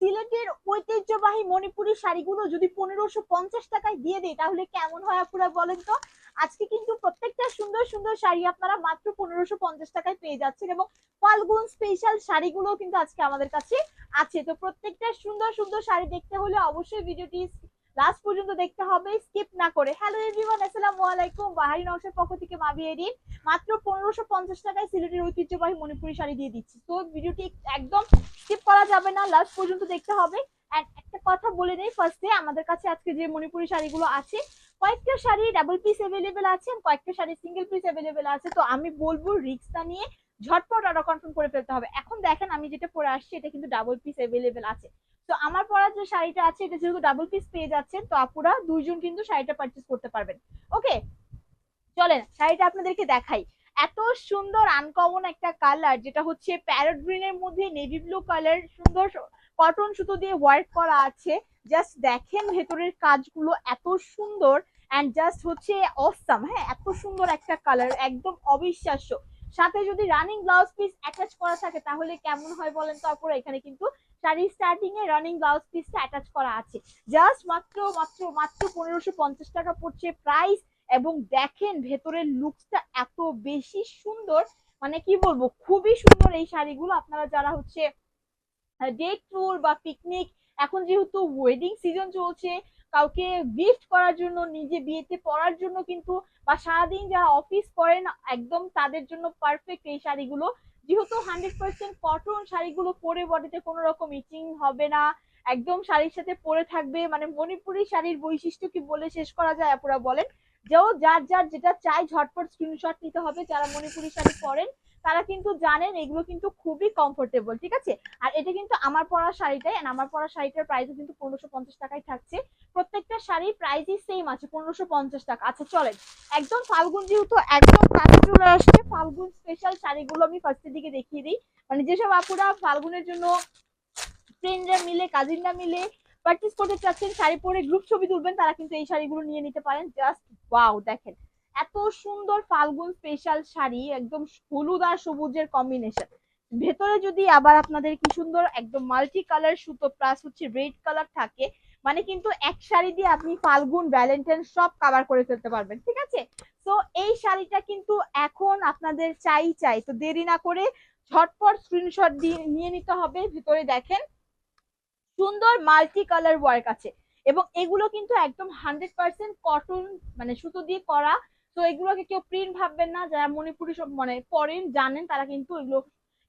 সিলেটের ঐতিহ্যবাহী মণিপুরি শাড়িগুলো যদি পনেরোশো পঞ্চাশ টাকায় দিয়ে দেয়, তাহলে কেমন হয় আপনারা বলেন তো? আজকে কিন্তু প্রত্যেকটা সুন্দর সুন্দর শাড়ি আপনারা মাত্র পনেরোশো পঞ্চাশ টাকায় পেয়ে যাচ্ছেন এবং ফাল্গুন স্পেশাল শাড়িগুলো কিন্তু আজকে আমাদের কাছে আছে। তো প্রত্যেকটা সুন্দর সুন্দর শাড়ি দেখতে হলে অবশ্যই ভিডিওটি লাস্ট পর্যন্ত দেখতে হবে স্কিপ না করে। হ্যালো এভরিওয়ান আসসালামু আলাইকুম। বাহারি নকশার পক্ষ থেকে মাবি এরিন। মাত্র পনেরোশো পঞ্চাশ টাকায় সিলেটের ঐতিহ্যবাহী মণিপুরি শাড়ি দিয়ে দিচ্ছি। তো ভিডিওটি একদম স্কিপ করা যাবে না লাস্ট পর্যন্ত দেখতে হবে। একটা কথা বলে নেই ফার্স্টে আমাদের কাছে আজকে যে মণিপুরি শাড়িগুলো আছে কয়েকটা শাড়ি ডাবল পিস অ্যাভেলেবেল আছে কয়েকটা শাড়ি সিঙ্গেল পিস অ্যাভেলেবেল আছে। তো আমি বলব রিক্সটা নিয়ে ঝটপট অর্ডার কনফার্ম করে ফেলতে হবে। এখন দেখেন আমি যেটা পরে আসছি, এটা কিন্তু ডাবল পিস অ্যাভেলেবেল আছে। তো আমার পরা যে শাড়িটা আছে, এটা যেহেতু ডাবল পিস পেয়ে যাচ্ছেন, তো আপুরা দুইজন কিন্তু শাড়িটা পারচেস করতে পারবেন। ওকে চলেন, শাড়িটা আপনাদেরকে দেখাই। এত সুন্দর আনকমন একটা কালার যেটা হচ্ছে প্যারট গ্রিন এর মধ্যে নেভি ব্লু কালার সুন্দর কটন সুতো দিয়ে ওয়ার্ক করা আছে। জাস্ট দেখেন ভেতরের কাজগুলো এত সুন্দর অ্যান্ড জাস্ট হচ্ছে অসাম হ্যাঁ? এত সুন্দর একটা কালার একদম অবিশ্বাস্য। সাথে যদি রানিং ব্লাউজ পিস অ্যাটাচ করা থাকে, তাহলে কেমন হয় বলেন তো? আপুরা এখানে কিন্তু শাড়ি স্টার্টিং এ রানিং ব্লাউজ পিসটা অ্যাটাচ করা আছে। জাস্ট মাত্র মাত্র মাত্র পনেরোশো পঞ্চাশ টাকা পড়ছে প্রাইস এবং দেখেন ভেতরের লুকসটা এত বেশি সুন্দর। মানে কি বলব? খুবই সুন্দর এই শাড়িগুলো। আপনারা যারা হচ্ছে ডে ট্যুর বা পিকনিক এখন যেহেতু ওয়েডিং সিজন চলছে, কাউকে গিফট করার জন্য, নিজে বিয়েতে পড়ার জন্য কিন্তু বা সারাদিন যারা অফিস করেন, একদম তাদের জন্য পারফেক্ট এই শাড়িগুলো। যেহেতু হান্ড্রেড পার্সেন্ট কটন শাড়িগুলো পরে বডিতে কোনো রকম ইচিং হবে না, একদম শাড়ির সাথে পরে থাকবে। মানে মণিপুরি শাড়ির বৈশিষ্ট্য কি বলে শেষ করা যায় আপুরা বলেন? যেও, যার যার যেটা চাই ঝটপট স্ক্রিনশট নিতে হবে, যারা মণিপুরি শাড়ি পরেন, তারা কিন্তু জানেন এগুলো কিন্তু খুবই কমফোর্টেবল ঠিক আছে? আর এটা কিন্তু আমার পরা শাড়িটাই আমার পরা শাড়িটার প্রাইসও কিন্তু পনেরোশো পঞ্চাশ টাকায় থাকছে। প্রত্যেকটা শাড়ির প্রাইসই সেম আছে, পনেরোশো পঞ্চাশ টাকা। আচ্ছা চলেন। একদম ফাল্গুন যেহেতু একদম কাছে চলে আসছে, ফাল্গুন স্পেশাল শাড়িগুলো আমি ফার্স্টের দিকে দেখিয়ে দিই। মানে যেসব আপুরা ফাল্গুনের জন্য ফ্রেন্ডরা মিলে কাজিনরা মিলে পার্চেস করতে চাচ্ছেন, শাড়ি পরে গ্রুপ ছবি তুলবেন, তারা কিন্তু এই শাড়িগুলো নিয়ে নিতে পারেন। জাস্ট ওয়াও দেখেন। এত সুন্দর ফাল্গুন স্পেশাল শাড়ি, একদম হলুদ আর সবুজের কম্বিনেশন ভেতরে যদি আবার আপনাদের কি সুন্দর, একদম মাল্টি কালার সুতো প্লাস হচ্ছে রেড কালার থাকে মানে কিন্তু এক শাড়ি দিয়ে আপনি ফাল্গুন ভ্যালেন্টাইন সব কাভার করে ফেলতে পারবেন, ঠিক আছে? তো এই শাড়িটা কিন্তু এখন আপনাদের চাই চাই। তো দেরি না করে ঝটপট স্ক্রিনশট দিয়ে নিয়ে নিতে হবে। ভিতরে দেখেন সুন্দর মাল্টি কালার ওয়ার্ক আছে। এবং এগুলো কিন্তু একদম হান্ড্রেড পার্সেন্ট কটন মানে সুতো দিয়ে করা। তো এগুলোকে কেউ প্রিন্ট ভাববেন না, যারা মণিপুরি মানে পরেন জানেন, তারা কিন্তু এগুলো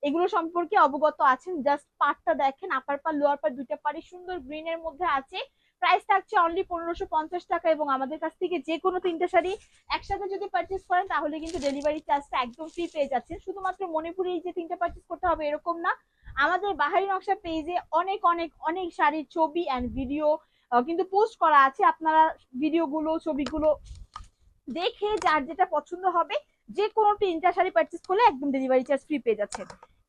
এগুলো সম্পর্কে অবগত আছেন। জাস্ট পাটটা দেখেন আপার পা লোয়ার পা দুইটা পাড়ি সুন্দর গ্রিন এর মধ্যে আছে। প্রাইস থাকছে অনলি পনেরোশো পঞ্চাশ টাকা এবং আমাদের কাছ থেকে যে কোনো তিনটে শাড়ি একসাথে যদি পারচেস করেন, তাহলে কিন্তু ডেলিভারি চার্জটা একদম ফ্রি পেয়ে যাচ্ছেন। শুধুমাত্র মণিপুরি যে তিনটে পারচেস করতে হবে এরকম না। আমাদের বাহারি নকশা পেজে অনেক অনেক অনেক শাড়ির ছবি অ্যান্ড ভিডিও কিন্তু পোস্ট করা আছে। আপনারা ভিডিওগুলো ছবিগুলো দেখে, যার যেটা পছন্দ হবে, যে কোনো তিনটা শাড়ি পারচেস করলে একদম ডেলিভারি চার্জ ফ্রি পেয়ে যাচ্ছেন।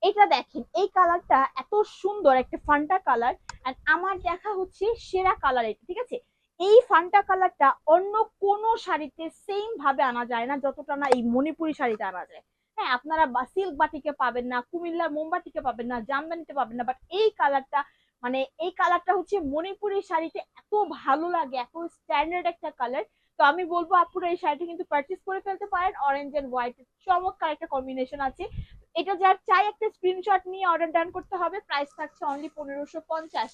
এটা দেখেন, এই কালারটা এত সুন্দর, একটা ফান্টা কালার এন্ড আমার দেখা হচ্ছে সেরা কালার এটা, ঠিক আছে? এই ফান্টা কালারটা অন্য কোনো শাড়িতে সেম ভাবে আনা যায় না, যতটা না এই মণিপুরি শাড়িতে আনা যায়। হ্যাঁ আপনারা সিল্ক বাটিকে পাবেন না, কুমিল্লার মোমবাতিকে পাবেন না, জামদানিতে পাবেন না বাট এই কালারটা মানে এই কালারটা হচ্ছে মণিপুরি শাড়িতে এত ভালো লাগে, এত স্ট্যান্ডার্ড একটা কালার তো আমি বলব আপুরা, এই শাড়িটা কিন্তু পারচেস করে ফেলতে পারেন অরেঞ্জ এন্ড হোয়াইট চমৎকার একটা কম্বিনেশন আছে। এটা যার চাই একটা স্ক্রিনশট নিয়ে অর্ডার ডান করতে হবে প্রাইস থাকছে অনলি পনেরোশো পঞ্চাশ।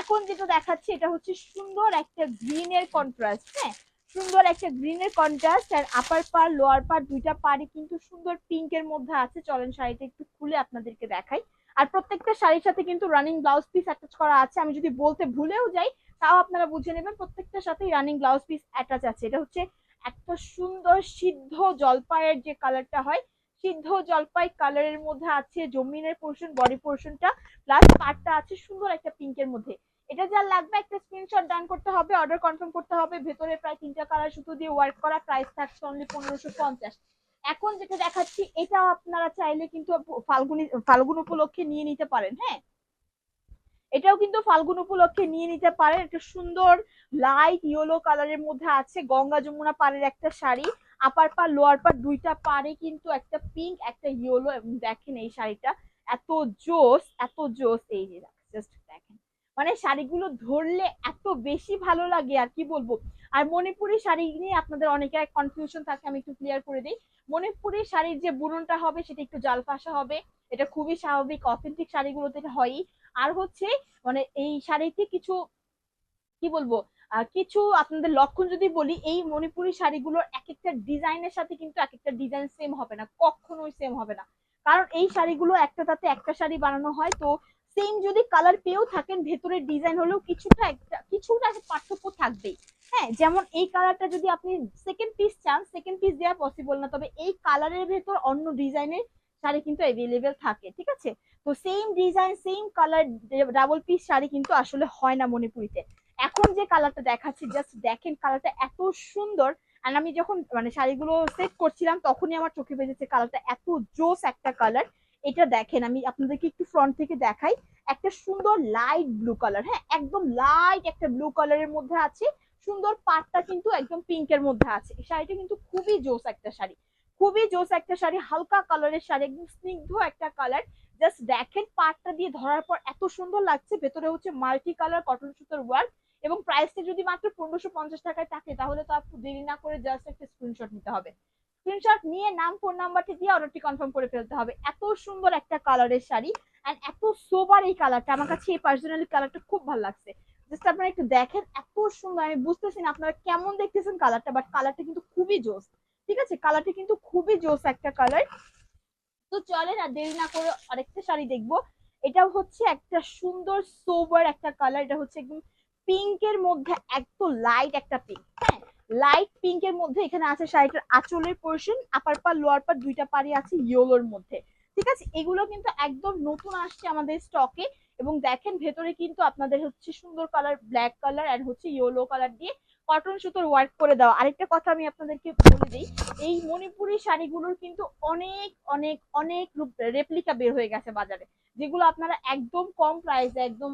এখন যেটা দেখাচ্ছে, এটা হচ্ছে সুন্দর একটা গ্রিন এর কন্ট্রাস্ট হ্যাঁ? সুন্দর একটা গ্রিন এর কন্ট্রাস্ট আর আপার পার লোয়ার পার দুইটা পাড়ি কিন্তু সুন্দর পিঙ্ক এর মধ্যে আছে। চলেন শাড়িটা একটু খুলে আপনাদেরকে দেখাই। আর প্রত্যেকটা শাড়ির সাথে কিন্তু রানিং ব্লাউজ পিস অ্যাটাচ করা আছে। আমি যদি বলতে ভুলেও যাই, তাও আপনারা বুঝে নেবেন প্রত্যেকটার সাথেই রানিং ব্লাউজ পিস অ্যাটাচ আছে। এটা হচ্ছে একটা সুন্দর সিদ্ধ জলপাইয়ের যে কালারটা হয়, সিদ্ধ জলপাই কালারের মধ্যে আছে, জমিনের পোর্শন বডি পোর্শনটা প্লাস পাটটা আছে সুন্দর একটা পিঙ্কের মধ্যে। এটা যা লাগবে একটা স্ক্রিনশট ডান করতে হবে অর্ডার কনফার্ম করতে হবে, ভেতরে প্রায় তিনটা কালার সুতো দিয়ে ওয়ার্ক করা প্রাইস থাকছে অনলি পনেরোশো পঞ্চাশ। এখন যেটা দেখাচ্ছি এটাও আপনারা চাইলে কিন্তু ফাল্গুনি, ফাল্গুন উপলক্ষে নিয়ে নিতে পারেন হ্যাঁ? এটাও কিন্তু ফাল্গুন উপলক্ষে নিয়ে নিতে পারেন। একটা সুন্দর লাইট ইয়েলো কালারের মধ্যে আছে গঙ্গা যমুনা পাড়ের একটা শাড়ি। আপার পা লোয়ার পা দুইটা পারে কিন্তু একটা পিঙ্ক একটা ইয়েলো দেখেন এই শাড়িটা। এত জোস এত জোস, এই জাস্ট মানে শাড়িগুলো ধরলে এত বেশি ভালো লাগে আর কি বলব? আর মণিপুরি শাড়ি নিয়ে আপনাদের অনেকের কনফিউশন থাকে, আমি একটু ক্লিয়ার করে দিই। মণিপুরি শাড়ির যে বুননটা হবে, সেটা একটু জালফাসা হবে। এটা খুবই স্বাভাবিক অথেন্টিক শাড়িগুলোতে হয়ই। আর হচ্ছে মানে এই শাড়িতে কিছু, কি বলব কিছু আপনাদের লক্ষণ যদি বলি, এই মণিপুরি শাড়িগুলোর এক একটা ডিজাইনের সাথে কিন্তু এক একটা ডিজাইন সেম হবে না, কখনোই সেম হবে না। কারণ এই শাড়িগুলো একটা তাতে একটা শাড়ি বানানো হয়, তো সেম যদি কালার পেয়েও থাকেন, ভেতরের ডিজাইন হলেও কিছুটা একটা, কিছুটা পার্থক্য থাকবেই। হ্যাঁ যেমন এই কালারটা যদি আপনি সেকেন্ড পিস চান সেকেন্ড পিস দেওয়া পসিবল না, তবে এই কালারের ভেতর অন্য ডিজাইনের শাড়ি কিন্তু অ্যাভেলেবেল থাকে, ঠিক আছে? তো same design same colour double piece sari কিন্তু আসলে হয় না মণিপুরিতে। এখন যে কালারটা দেখাচ্ছি জাস্ট দেখেন কালারটা এত সুন্দর আর আমি যখন মানে শাড়িগুলো সেট করছিলাম, তখনই আমার চোখে বেজেছে কালারটা এত জোস একটা কালার এটা দেখেন, আমি আপনাদেরকে একটু ফ্রন্ট থেকে দেখাই। একটা সুন্দর লাইট ব্লু কালার হ্যাঁ? একদম লাইট একটা ব্লু কালারের মধ্যে আছে। সুন্দর পাটটা কিন্তু একদম পিঙ্কের মধ্যে আছে। শাড়িটা কিন্তু খুবই জোস একটা শাড়ি। খুবই জোস একটা শাড়ি, হালকা কালারের শাড়ি, একদম স্নিগ্ধ একটা কালার জাস্ট দেখেন পাটটা দিয়ে ধরার পর এত সুন্দর লাগছে। ভেতরে হচ্ছে মাল্টি কালার কটন সুতোর ওয়ার্ক এবং প্রাইসটা যদি মাত্র পনেরোশো পঞ্চাশ টাকায় থাকে, তাহলে তো আপনি দেরি না করে জাস্ট একটা স্ক্রিনশট নিতে হবে। স্ক্রিনশট নিয়ে নাম ফোন নাম্বারটি দিয়ে অর্ডারটি কনফার্ম করে ফেলতে হবে। এত সুন্দর একটা কালারের শাড়ি অ্যান্ড এত সোবার এই কালারটা আমার কাছে এই পার্সোনালি কালারটা খুব ভালো লাগছে। জাস্ট আপনারা একটু দেখেন, এত সুন্দর। আমি বুঝতেছি না আপনারা কেমন দেখতেছেন কালারটা বাট কালারটা কিন্তু খুবই জোস। ঠিক আছে? কালারটা কিন্তু খুবই জোস একটা কালার তো চলেন আর দেরি না করে আরেকটা শাড়ি দেখব। এটা হচ্ছে একটা সুন্দর সোবার একটা কালার এটা হচ্ছে একদম পিঙ্কের মধ্যে একদম লাইট একটা পিঙ্ক লাইট পিঙ্কের মধ্যে এখানে আছে শাড়িটার আঁচলের পোর্শন আপার পা লোয়ার পা দুইটা পারি আছে ইয়েলোর মধ্যে। ঠিক আছে? এগুলো কিন্তু একদম নতুন আসছে আমাদের স্টকে এবং দেখেন ভেতরে কিন্তু আপনাদের হচ্ছে সুন্দর কালার ব্ল্যাক কালার আর হচ্ছে ইয়েলো কালার দিয়ে কটন সুতোর ওয়ার্ক করে দেওয়া। আরেকটা কথা আমি আপনাদেরকে বলে দিই, এই মণিপুরি শাড়িগুলোর কিন্তু অনেক অনেক অনেক রূপ রেপ্লিকা বের হয়ে গেছে বাজারে। যেগুলো আপনারা একদম কম প্রাইসে একদম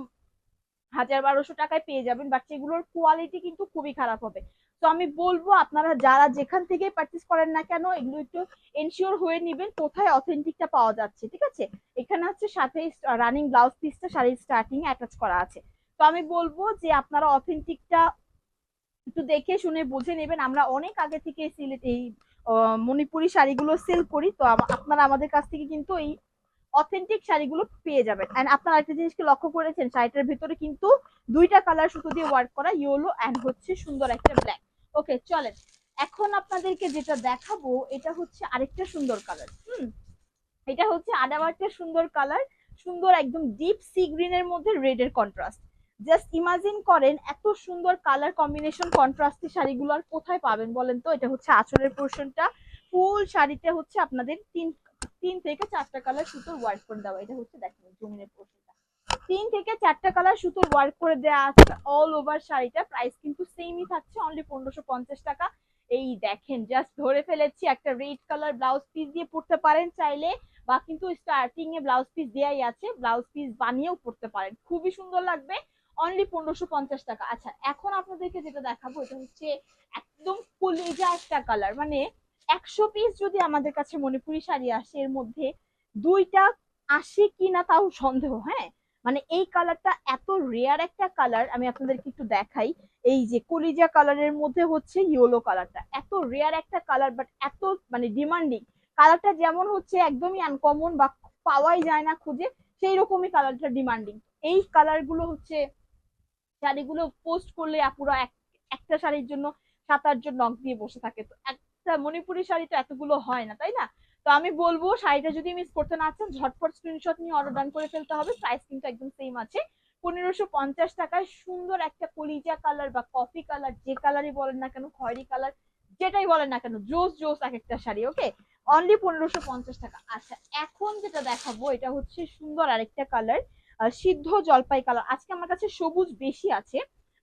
হাজার বারোশো টাকায় পেয়ে যাবেন বাট সেগুলোর কোয়ালিটি কিন্তু খুবই খারাপ হবে। তো আমি বলব আপনারা যারা যেখান থেকে পারচেস করেন না কেন, এগুলো একটু এনশিওর হয়ে নেবেন কোথায় অথেন্টিকটা পাওয়া যাচ্ছে, ঠিক আছে? এখানে হচ্ছে সাথে রানিং ব্লাউজ পিসটা শাড়ির স্টার্টিং অ্যাটাচ করা আছে। তো আমি বলব যে আপনারা অথেন্টিকটা একটু দেখে শুনে বুঝে নেবেন। আমরা অনেক আগে থেকে সিলেট এই মণিপুরি শাড়িগুলো সেল করি, তো আপনারা আমাদের কাছ থেকে কিন্তু এই অথেন্টিক শাড়িগুলো পেয়ে যাবেন। এন্ড আপনারা একটা জিনিসকে লক্ষ্য করেছেন? শাড়িটার ভিতরে কিন্তু দুইটা কালার সুতো দিয়ে ওয়ার্ক করা ইয়েলো এন্ড হচ্ছে সুন্দর একটা ব্ল্যাক ওকে চলেন। এখন আপনাদেরকে যেটা দেখাবো, এটা হচ্ছে আরেকটা সুন্দর কালার হুম? এটা হচ্ছে আদাবারটা সুন্দর কালার সুন্দর একদম ডিপ সি গ্রিনের মধ্যে রেড এর কন্ট্রাস্ট জাস্ট ইমাজিন করেন, এত সুন্দর কালার কম্বিনেশন কন্ট্রাস্টে শাড়িগুলো আর কোথায় পাবেন বলেন তো? এটা হচ্ছে আঁচলের পোর্শনটা। ফুল শাড়িতে হচ্ছে আপনাদের তিন তিন থেকে চারটা কালার সুতোর ওয়ার্ক করে দেওয়া। এটা হচ্ছে দেখেন জমিনের পোর্শনটা। তিন থেকে চারটা কালার সুতোর ওয়ার্ক করে দেওয়া আছে। অল ওভার শাড়িটা প্রাইস কিন্তু সেমই থাকছে অনলি পনেরোশো পঞ্চাশ টাকা। এই দেখেন জাস্ট ধরে ফেলেছি, একটা রেড কালার ব্লাউজ পিস দিয়ে পড়তে পারেন চাইলে, বা কিন্তু স্টার্টিং এ ব্লাউজ পিস দেয়াই আছে ব্লাউজ পিস বানিয়েও পড়তে পারেন। খুবই সুন্দর লাগবে অনলি পনেরোশো পঞ্চাশ টাকা। আচ্ছা এখন আপনাদেরকে যেটা দেখাবো, এটা হচ্ছে একদম কলেজা একটা কালার মানে একশো পিস যদি আমাদের কাছে মণিপুরি শাড়ি আসে, এর মধ্যে দুইটা আসে কিনা তাও সন্দেহ হ্যাঁ? মানে এই কালারটা এত রেয়ার একটা কালার আমি আপনাদেরকে একটু দেখাই। এই যে কলিজা কালারের মধ্যে হচ্ছে ইয়েলো কালারটা এত রেয়ার একটা কালার বাট এত মানে ডিমান্ডিং কালারটা যেমন হচ্ছে একদমই আনকমন বা পাওয়াই যায় না খুঁজে সেই রকমই কালারটা ডিমান্ডিং এই কালারগুলো হচ্ছে, শাড়িগুলো পোস্ট করলে আপুরা এক, একটা শাড়ির জন্য সাত, আটজন নখ দিয়ে বসে থাকে। তো একটা মণিপুরি শাড়ি তো এতগুলো হয় না, তাই না? তো আমি বলব, শাড়িটা যদি মিস করতে না চান ঝটপট স্ক্রিনশট নিয়ে অর্ডার ডান করে ফেলতে হবে। প্রাইস কিন্তু একদম সেম আছে। পনেরোশো পঞ্চাশ টাকায় সুন্দর একটা কলিজা কালার বা কফি কালার যে কালারই বলেন না কেন, খয়েরি কালার যেটাই বলেন না কেন, জোস জোস এক একটা শাড়ি ওকে অনলি পনেরোশো পঞ্চাশ টাকা। আচ্ছা এখন যেটা দেখাবো, এটা হচ্ছে সুন্দর আরেকটা কালার সিদ্ধ জলপাই কালার আজকে আমার কাছে সবুজ বেশি আছে।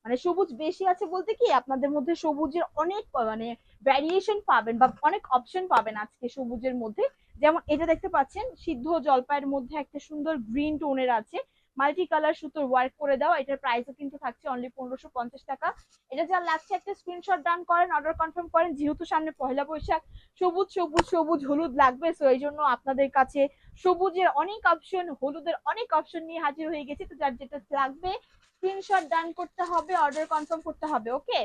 মানে সবুজ বেশি আছে বলতে কি, আপনাদের মধ্যে সবুজের অনেক মানে ভ্যারিয়েশন পাবেন বা অনেক অপশন পাবেন আজকে সবুজের মধ্যে। যেমন এটা দেখতে পাচ্ছেন, সিদ্ধ জলপাইয়ের মধ্যে একটা সুন্দর গ্রিন টোনের আছে। মাল্টি কালার সুতোর ওয়ার্ক করে দেওয়া, এটার প্রাইসও কিন্তু থাকছে অনলি পনেরোশো পঞ্চাশ টাকা। এটা যা লাগছে একটা স্ক্রিনশট ডান করেন অর্ডার কনফার্ম করেন, যেহেতু সামনে পয়লা বৈশাখ, সবুজ সবুজ সবুজ, হলুদ লাগবে সো এই জন্য আপনাদের কাছে সবুজের অনেক অপশন হলুদের অনেক অপশন নিয়ে হাজির হয়ে গেছে, তো যার যেটা লাগবে স্ক্রিনশট ডান করতে হবে অর্ডার কনফার্ম করতে হবে ওকে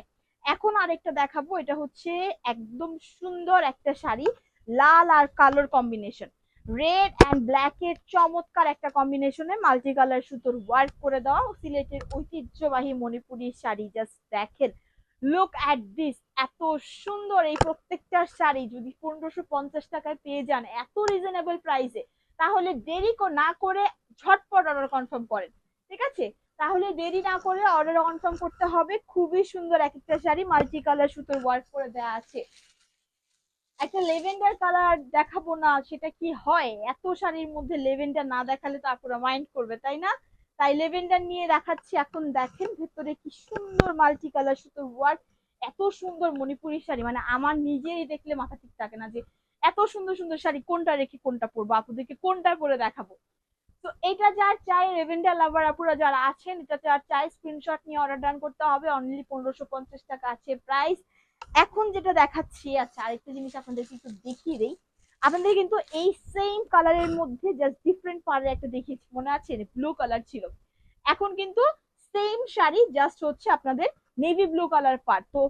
এখন আরেকটা দেখাবো, এটা হচ্ছে একদম সুন্দর একটা শাড়ি, লাল আর কালোর কম্বিনেশন রেড অ্যান্ড ব্ল্যাক এর চমৎকার একটা কম্বিনেশনে মাল্টি কালার সুতোর ওয়ার্ক করে দেওয়া সিলেটের ঐতিহ্যবাহী মণিপুরি শাড়ি জাস্ট দেখেন। লুক অ্যাট দিস এত সুন্দর এই প্রত্যেকটা শাড়ি, যদি পনেরোশো পঞ্চাশ টাকায় পেয়ে যান, এত রিজনেবল প্রাইসে তাহলে দেরি না করে ঝটপট অর্ডার কনফার্ম করেন, ঠিক আছে? তাহলে দেরি না করে অর্ডার কনফার্ম করতে হবে। খুবই সুন্দর এক একটা শাড়ি মাল্টি কালার সুতোর ওয়ার্ক করে দেওয়া আছে। একটা লেভেন্ডার কালার দেখাবো না সেটা কি হয়। এত শাড়ির মধ্যে লেভেন্ডার না দেখালে তো আপুরা মাইন্ড করবে, তাই না? তাই লেভেন্ডার নিয়ে দেখাচ্ছি। এখন দেখেন ভেতরে কি সুন্দর মাল্টি কালার সুতোর ওয়ার্ক এত সুন্দর মণিপুরি শাড়ি। মানে আমার নিজেরই দেখলে মাথা ঠিক থাকে না যে, এত সুন্দর সুন্দর শাড়ি কোনটা রেখে কোনটা পরবো? আপুদেরকে কোনটা পরে দেখাবো? এটা যার চাই রেভেন্ডার লাভার আপুরা যারা আছেন এটা যার চাই স্ক্রিনশট নিয়ে অর্ডার ডান করতে হবে। অনলি পনেরোশো পঞ্চাশ টাকা আছে প্রাইস এখন যেটা দেখাচ্ছি আচ্ছা আরেকটা জিনিস আপনাদেরকে একটু দেখিয়ে দেই। আপনাদের কিন্তু এই সেম কালারের মধ্যে জাস্ট ডিফারেন্ট পাড়ের একটা দেখিয়েছি, মনে আছে? ব্লু কালার ছিল। এখন কিন্তু সেম শাড়ি জাস্ট হচ্ছে আপনাদের নেভি ব্লু কালার পার তো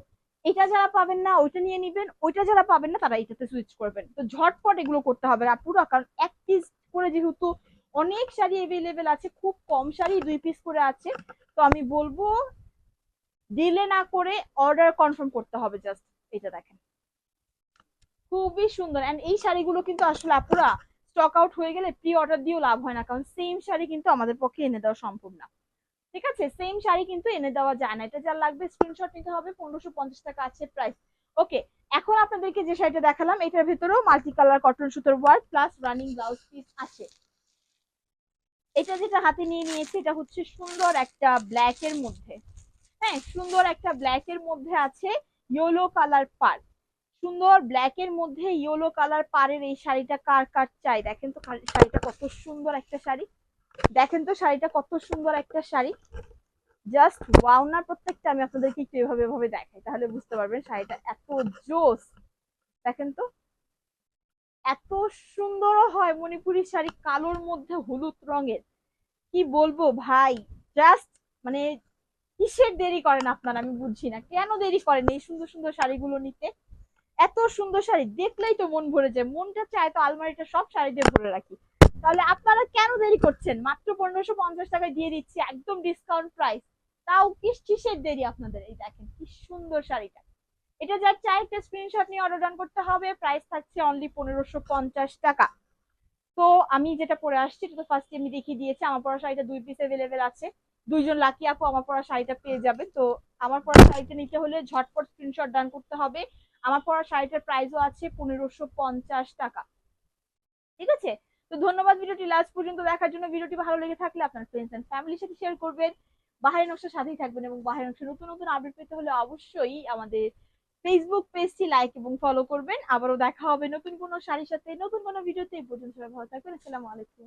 এটা যারা পাবেন না, ওইটা নিয়ে নিবেন, ওইটা যারা পাবেন না, তারা এটাতে সুইচ করবেন। তো ঝটপট এগুলো করতে হবে আর পুরো কারণ এক পিস করে যেহেতু অনেক শাড়ি এভেলেবেল আছে, খুব কম শাড়ি দুই পিস করে আছে। তো আমি বলব ডিলে না করে অর্ডার কনফার্ম করতে হবে জাস্ট এটা দেখেন। খুবই সুন্দর। এন্ড এই শাড়িগুলো কিন্তু আসলে আপুরা স্টক আউট হয়ে গেলে প্রি অর্ডার দিয়েও লাভ হয় না, কারণ সেম শাড়ি কিন্তু আমাদের পক্ষে এনে দেওয়া সম্ভব না। ঠিক আছে? সেম শাড়ি কিন্তু এনে দেওয়া যায় না। এটা যা লাগবে স্ক্রিনশট নিতে হবে, পনেরোশো পঞ্চাশ টাকা আছে প্রাইস ওকে এখন আপনাদেরকে যে শাড়িটা দেখালাম, এটার ভেতরেও মাল্টি কালার কটন সুতোর work plus running blouse piece আছে। এটা যেটা হাতে নিয়ে নিয়েছি, এটা হচ্ছে সুন্দর একটা ব্ল্যাক এর মধ্যে। হ্যাঁ সুন্দর একটা ব্ল্যাক এর মধ্যে আছে ইয়েলো কালার পার। সুন্দর ব্ল্যাক এর মধ্যে ইয়েলো কালার পাড়ের এই শাড়িটা কার কার চাই? দেখেন তো শাড়িটা কত সুন্দর একটা শাড়ি। দেখেন তো শাড়িটা কত সুন্দর একটা শাড়ি। জাস্ট ওয়াওনার প্রত্যেকটা, আমি আপনাদেরকে একটু এভাবে এভাবে দেখাই, তাহলে বুঝতে পারবেন শাড়িটা এত জোস। দেখেন তো এত সুন্দরও হয় মণিপুরি শাড়ি কালোর মধ্যে হলুদ রঙের। কি বলব ভাই? জাস্ট মানে কিসের দেরি করেন আপনারা? আমি বুঝছি না। কেন দেরি করেন এই সুন্দর সুন্দর শাড়িগুলো নিতে? এত সুন্দর শাড়ি দেখলেই তো মন ভরে যায়। মনটা চায় তো আলমারিটা সব শাড়ি দিয়ে ভরে রাখি। তাহলে আপনারা কেন দেরি করছেন? মাত্র পনেরোশো পঞ্চাশ টাকায় দিয়ে দিচ্ছি, একদম ডিসকাউন্ট প্রাইস তাও কিস কিসের দেরি আপনাদের? এই দেখেন, কি সুন্দর শাড়িটা। এটা যার চাই একটা স্ক্রিনশট নিয়ে অর্ডার ডান করতে হবে। প্রাইস থাকছে অনলি পনেরোশো পঞ্চাশ টাকা। তো আমি যেটা পরে আসছি, এটা তো ফার্স্টে আমি দেখিয়ে দিয়েছি। আমার পরা শাড়িটা দুই পিস অ্যাভেলেবেল আছে। দুইজন লাকি আপু আমার পরা শাড়িটা পেয়ে যাবে। তো আমার পরা শাড়িটা নিতে হলে ঝটপট স্ক্রিনশট ডান করতে হবে। আমার পরা শাড়িটার প্রাইসও আছে পনেরোশো পঞ্চাশ টাকা। ঠিক আছে? তো ধন্যবাদ ভিডিওটি লাস্ট পর্যন্ত দেখার জন্য। ভিডিওটি ভালো লেগে থাকলে আপনার ফ্রেন্ডস এন্ড ফ্যামিলির সাথে শেয়ার করবেন। বাহারি নকশার সাথেই থাকবেন এবং বাহারি নকশার নতুন নতুন আপডেট পেতে হলে অবশ্যই আমাদের ফেসবুক পেজটি লাইক এবং ফলো করবেন। আবারও দেখা হবে নতুন কোনো শাড়ির সাথে। নতুন কোনো ভিডিওতে পর্যন্ত ভালো থাকবেন। আসসালামু আলাইকুম।